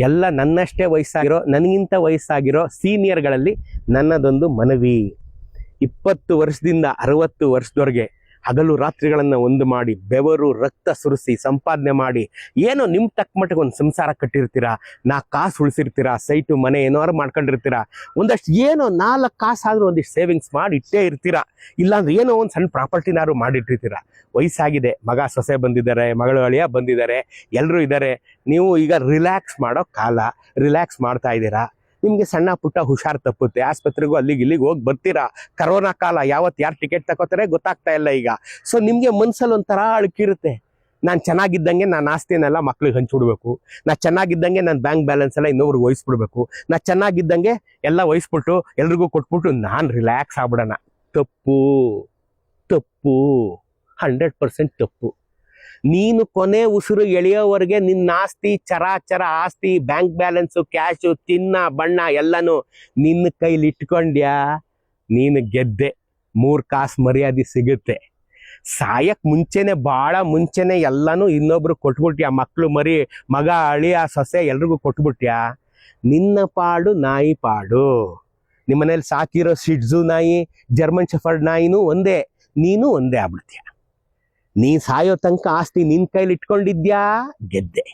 ಎಲ್ಲ ನನ್ನಷ್ಟೇ ವಯಸ್ಸಾಗಿರೋ ನನಗಿಂತ ವಯಸ್ಸಾಗಿರೋ ಸೀನಿಯರ್ಗಳಲ್ಲಿ ನನ್ನದೊಂದು ಮನವಿ. ಇಪ್ಪತ್ತು ವರ್ಷದಿಂದ ಅರವತ್ತು ವರ್ಷದವರೆಗೆ ಹಗಲು ರಾತ್ರಿಗಳನ್ನು ಒಂದು ಮಾಡಿ, ಬೆವರು, ರಕ್ತ ಸುರಿಸಿ, ಸಂಪಾದನೆ ಮಾಡಿ, ಏನೋ ನಿಮ್ಮ ತಕ್ಕ ಮಟ್ಟಿಗೆ ಒಂದು ಸಂಸಾರ ಕಟ್ಟಿರ್ತೀರಾ, ನಾ ಕಾಸು ಉಳಿಸಿರ್ತೀರಾ, ಸೈಟು, ಮನೆ ಏನಾದ್ರು ಮಾಡ್ಕೊಂಡಿರ್ತೀರಾ, ಒಂದಷ್ಟು ಏನೋ ನಾಲ್ಕು ಕಾಸಾದರೂ ಒಂದಿಷ್ಟು ಸೇವಿಂಗ್ಸ್ ಮಾಡಿ ಇಟ್ಟೇ ಇರ್ತೀರಾ, ಇಲ್ಲಾಂದ್ರೆ ಏನೋ ಒಂದು ಸಣ್ಣ ಪ್ರಾಪರ್ಟಿನಾದ್ರು ಮಾಡಿಟ್ಟಿರ್ತೀರಾ. ವಯಸ್ಸಾಗಿದೆ, ಮಗ ಸೊಸೆ ಬಂದಿದ್ದಾರೆ, ಮಗಳು ಅಳಿಯ ಬಂದಿದ್ದಾರೆ ಎಲ್ಲರೂ ಇದ್ದಾರೆ, ನೀವು ಈಗ ರಿಲ್ಯಾಕ್ಸ್ ಮಾಡೋ ಕಾಲ ರಿಲ್ಯಾಕ್ಸ್ ಮಾಡ್ತಾ ಇದ್ದೀರಾ ನಿಮಗೆ ಸಣ್ಣ ಪುಟ್ಟ ಹುಷಾರ್ ತಪ್ಪುತ್ತೆ. ಆಸ್ಪತ್ರೆಗೂ ಅಲ್ಲಿಗೆ ಇಲ್ಲಿಗೆ ಹೋಗಿ ಬರ್ತೀರಾ? ಕರೋನಾ ಕಾಲ ಯಾವತ್ತು ಯಾರು ಟಿಕೆಟ್ ತಗೋತಾರೆ ಗೊತ್ತಾಗ್ತಾ ಇಲ್ಲ ಈಗ. ಸೊ ನಿಮಗೆ ಮನ್ಸಲ್ಲಿ ಒಂಥರ ಅಳುಕಿರುತ್ತೆ. ನಾನು ಚೆನ್ನಾಗಿದ್ದಂಗೆ ನಾನು ಆಸ್ತಿನೆಲ್ಲ ಮಕ್ಳಿಗೆ ಹಂಚಿಬಿಡ್ಬೇಕು. ನಾ ಚೆನ್ನಾಗಿದ್ದಂಗೆ ನನ್ನ ಬ್ಯಾಂಕ್ ಬ್ಯಾಲೆನ್ಸ್ ಎಲ್ಲ ಇನ್ನೊಬ್ರಿಗೆ ವಹಿಸ್ಬಿಡ್ಬೇಕು. ನಾ ಚೆನ್ನಾಗಿದ್ದಂಗೆ ಎಲ್ಲ ವಹಿಸ್ಬಿಟ್ಟು ಎಲ್ರಿಗೂ ಕೊಟ್ಬಿಟ್ಟು ನಾನು ರಿಲ್ಯಾಕ್ಸ್ ಆಗ್ಬಿಡೋಣ. ತಪ್ಪು. ತಪ್ಪು. ಹಂಡ್ರೆಡ್ ಪರ್ಸೆಂಟ್ ತಪ್ಪು. ನೀನು ಕೊನೆ ಉಸಿರು ಎಳೆಯೋವರೆಗೆ ನಿನ್ನ ಆಸ್ತಿ, ಚರಾಚರ ಆಸ್ತಿ ಬ್ಯಾಂಕ್ ಬ್ಯಾಲೆನ್ಸು ಕ್ಯಾಶು ಚಿನ್ನ, ಬಣ್ಣ ಎಲ್ಲನೂ ನಿನ್ನ ಕೈಲಿ ಇಟ್ಕೊಂಡ್ಯಾ? ನೀನು ಗೆದ್ದೆ. ಮೂರು ಕಾಸು ಮರ್ಯಾದೆ ಸಿಗುತ್ತೆ. ಸಾಯಕ್ ಮುಂಚೆನೆ ಭಾಳ ಮುಂಚೆನೆ ಎಲ್ಲನೂ ಇನ್ನೊಬ್ರು ಕೊಟ್ಬಿಟ್ಯಾ? ಮಕ್ಕಳು ಮರಿ, ಮಗ ಅಳಿಯ ಸೊಸೆ ಎಲ್ರಿಗೂ ಕೊಟ್ಬಿಟ್ಯಾ? ನಿನ್ನ ಪಾಡು ನಾಯಿ ಪಾಡು. ನಿಮ್ಮನೇಲಿ ಸಾಕಿರೋ ಸಿಡ್ಜು ನಾಯಿ ಜರ್ಮನ್ ಶೆಫರ್ಡ್ ನಾಯಿನೂ ಒಂದೇ, ನೀನು ಒಂದೇ ಆಗ್ಬಿಡ್ತೀಯ? ನೀ ಸಾಯೋ ತನಕ ಆಸ್ತಿ ನಿನ್ ಕೈಲಿ ಇಟ್ಕೊಂಡಿದ್ಯಾ ಗೆದ್ದೆ.